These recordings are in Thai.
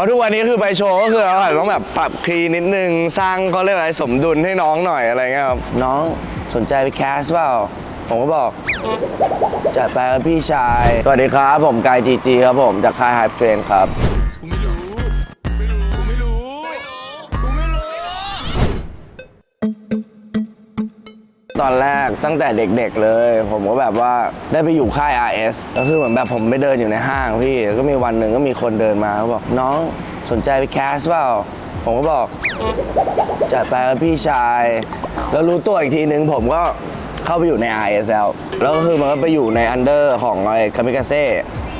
ราะทุกวันนี้คือไปโชว์ก็คือเราอาจจะต้องแบบปรับคีย์นิดนึงสร้างเขาเรียกอะไรสมดุลให้น้องหน่อยอะไรเงี้ยครับน้องสนใจไปแคสเปล่า ผมก็บอกจัดไปครับพี่ชาย สวัสดีครับ ผมกายจีจีครับผมจากค่ายไฮเทรนครับ ตอนแรกตั้งแต่เด็กๆเลย ผมก็แบบว่าได้ไปอยู่ค่าย RS ก็คือเหมือนแบบผมไปเดินอยู่ในห้างพี่ก็มีวันหนึ่งก็มีคนเดินมาเขาบอกน้องสนใจไปแคสเปล่าผมก็บอกจัดไปครับพี่ชาย แล้วรู้ตัวอีกทีนึงผมก็เข้าไปอยู่ใน RS แล้วแล้วก็คือมันก็ไปอยู่ในอันเดอร์ของไอ้คามิกาเซ่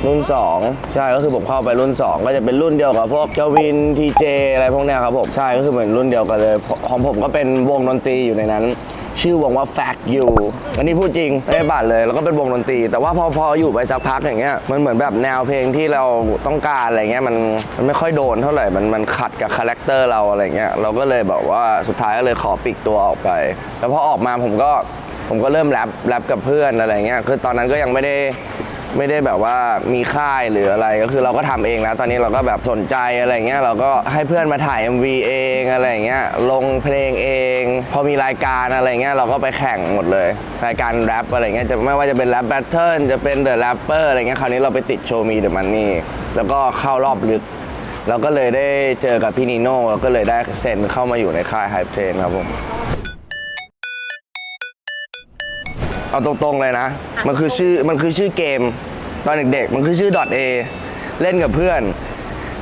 รุ่น 2 ใช่ก็คือผมเข้าไปรุ่น 2 ก็จะเป็นรุ่นเดียวกับพวกเจวินทีเจอะไรพวกเนี้ยครับผม ใช่ก็คือเหมือนรุ่นเดียวกันเลยของผมก็เป็นวงดนตรีอยู่ในนั้น ชื่อวงว่า Fact You อันนี้พูดจริงไม่ได้บัตรเลย แล้วก็เป็นวงดนตรี แต่ว่าพอพออยู่ไปสักพักอย่างเงี้ยมันเหมือนแบบแนวเพลงที่เราต้องการอะไรเงี้ยมันมันไม่ค่อยโดนเท่าไหร่มันมันขัดกับคาแรคเตอร์เราอะไรเงี้ยเราก็เลยแบบว่าสุดท้ายก็เลยขอปลีกตัวออกไป แล้วพอออกมาผมก็ผมก็เริ่มแรปแรปกับเพื่อนอะไรเงี้ยคือตอนนั้นก็ยังไม่ได้ ไม่ได้แบบว่ามีค่ายหรืออะไรก็คือเราก็ทำเองแล้วตอนนี้เราก็แบบสนใจอะไรเงี้ยเราก็ให้เพื่อนมาถ่าย MV เองอะไรเงี้ยลงเพลงเอง พอมีรายการอะไรเงี้ยเราก็ไปแข่งหมดเลย รายการแรปอะไรเงี้ยจะไม่ว่าจะเป็นแรปแบทเทิลจะเป็นเดอะแรปเปอร์อะไรเงี้ยคราวนี้เราไปติดโชว์มีเดอะมันนี่แล้วก็เข้ารอบลึกเราก็เลยได้เจอกับพี่นิโน่แล้วก็เลยได้เซ็นเข้ามาอยู่ในค่ายไฮเทรนครับผม เอาตรงๆเลยนะ มันคือชื่อมันคือชื่อเกม ตอนเด็กๆ มันคือชื่อ .a เล่นกับเพื่อน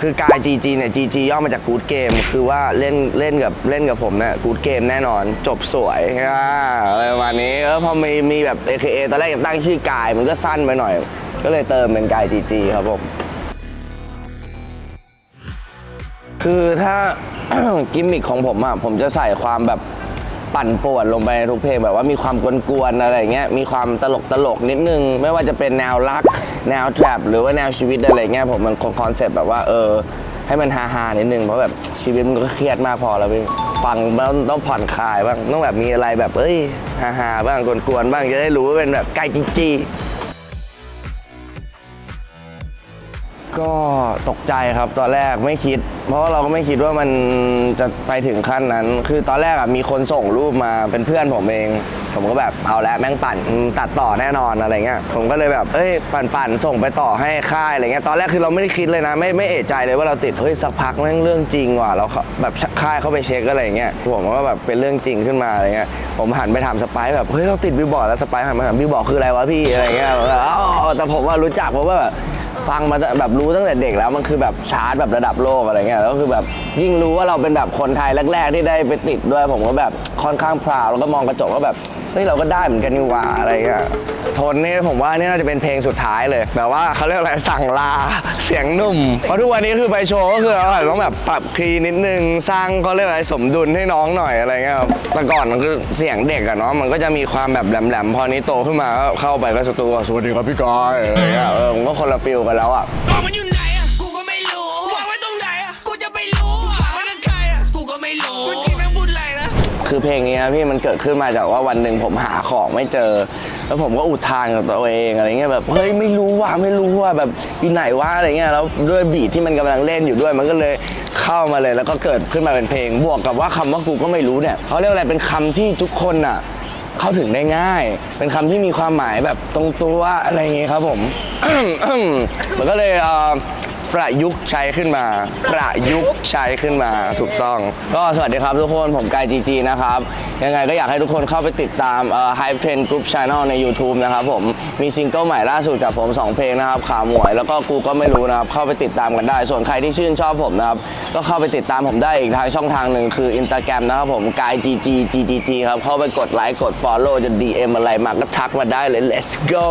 คือกาย GG เนี่ย GG ย่อมาจากกูดเกมคือว่าเล่นเล่นกับเล่นกับผมเนี่ยกูดเกมแน่นอน จบสวยอ่าอะไรประมาณนี้เออพอมีมีแบบ AKA ตอนแรกจะตั้งชื่อกายมันก็สั้นไปหน่อย ก็เลยเติมเป็นกาย GG ครับผมคือถ้ากิมมิคของผมอะผมจะใส่ความแบบ ปั่นป่วนลงไปในทุกเพลงแบบว่ามีความกวนๆอะไรเงี้ยมีความตลกตลกๆนิดนึง ไม่ว่าจะเป็นแนวรัก แนวแทรปหรือว่าแนวชีวิตอะไรเงี้ยผมมันคอนเซ็ปต์แบบว่าเออให้มันฮาๆนิดนึงเพราะแบบชีวิตมันก็เครียดมากพอแล้วพี่ฟังแล้วต้องผ่อนคลายบ้างต้องแบบมีอะไรแบบเอ้ยฮาๆบ้างกวนๆบ้างจะได้รู้ว่าเป็นแบบใกล้จริงๆ ก็ตกใจครับตอนแรกไม่คิด เพราะเราก็ไม่คิดว่ามันจะไปถึงขั้นนั้น คือตอนแรกอะมีคนส่งรูปมาเป็นเพื่อนผมเอง ผมก็แบบเอาแล้วแม่งปั่นตัดต่อแน่นอนอะไรเงี้ยผมก็เลยแบบเอ้ยปั่นปั่นส่งไปต่อให้ค่ายอะไรเงี้ยตอนแรกคือเราไม่ได้คิดเลยนะ ไม่ไม่เอะใจเลยว่าเราติดเฮ้ยสักพักแม่งเรื่องจริงว่ะเราแบบค่ายเข้าไปเช็คอะไรเงี้ยผมก็แบบเป็นเรื่องจริงขึ้นมาอะไรเงี้ยผมหันไปถามสปซ์แบบเฮ้ยเราติดบิลบอร์ดแล้วสปซ์หันมาถามบิลบอร์ดคืออะไรวะพี่อะไรเงี้ยแบบอ๋อแต่ผมว่ารู้จักเพราะว่าแบบ ฟังมาแบบรู้ตั้งแต่เด็กแล้วมันคือแบบชาร์ตแบบระดับโลกอะไรเงี้ยแล้วก็คือแบบยิ่งรู้ว่าเราเป็นแบบคนไทยแรก ๆ ที่ได้ไปติดด้วยผมก็แบบค่อนข้างพราวแล้วก็มองกระจกว่าแบบเฮ้ยเราก็ได้เหมือนกันนี่หว่าอะไรเงี้ย ทนนี่ผมว่านี่น่าจะเป็นเพลงสุดท้ายเลย แบบว่าเขาเรียกอะไรสั่งลาเสียงนุ่ม เพราะทุกวันนี้คือไปโชว์ก็คือเราอาจจะต้องแบบปรับคีย์นิดนึงสร้างเขาเรียกอะไรสมดุลให้น้องหน่อยอะไรเงี้ยครับแต่ก่อนมันคือเสียงเด็กอะเนาะมันก็จะมีความแบบแหลมๆพอนี้โตขึ้นมาก็เข้าไปก็สตูสวัสดีครับพี่กอยอะไรเงี้ยเออผมก็คนละฟิลกันแล้วอะบอกมันอยู่ไหนอะกูก็ไม่รู้วาตรงไหนอะกูจะไปรู้ว้กับใครอะกูก็ไม่รู้เมื่อกี้แม่งพูดอะไรนะคือเพลงนี้นะพี่มันเกิดขึ้นมาจากว่าวันหนึ่งผมหาของไม่เจอ แล้วผมก็อุทานกับตัวเองอะไรเงี้ยแบบเฮ้ยไม่รู้ว่าไม่รู้ว่าแบบที่ไหนว่าอะไรเงี้ยแล้วด้วยบีทที่มันกำลังเล่นอยู่ด้วย มันก็เลยเข้ามาเลย แล้วก็เกิดขึ้นมาเป็นเพลง บวกกับว่าคำว่ากูก็ไม่รู้เนี่ยเขาเรียกอะไรเป็นคำที่ทุกคนอะเข้าถึงได้ง่าย เป็นคำที่มีความหมายแบบตรงตัวอะไรเงี้ยครับผมมันก็เลยเอ่อ ประยุกต์ใช้ขึ้นมา ประยุกต์ใช้ขึ้นมาถูกต้อง ก็สวัสดีครับทุกคนผมกายจีจีนะครับ ยังไงก็อยากให้ทุกคนเข้าไปติดตามเอ่อ Hype Trend Group Channel ใน YouTube นะครับผมมีซิงเกิลใหม่ล่าสุดจากผม 2 เพลงนะครับขาหมวย แล้วก็กูก็ไม่รู้นะครับ เข้าไปติดตามกันได้ ส่วนใครที่ชื่นชอบผมนะครับ ก็เข้าไปติดตามผมได้อีกทางช่องทางหนึ่งคือ Instagram นะครับผมกาย GG GGG ครับเข้าไปกดไลค์กด Follow จะ DM อะไรมาก็ทักมาได้เลย let's go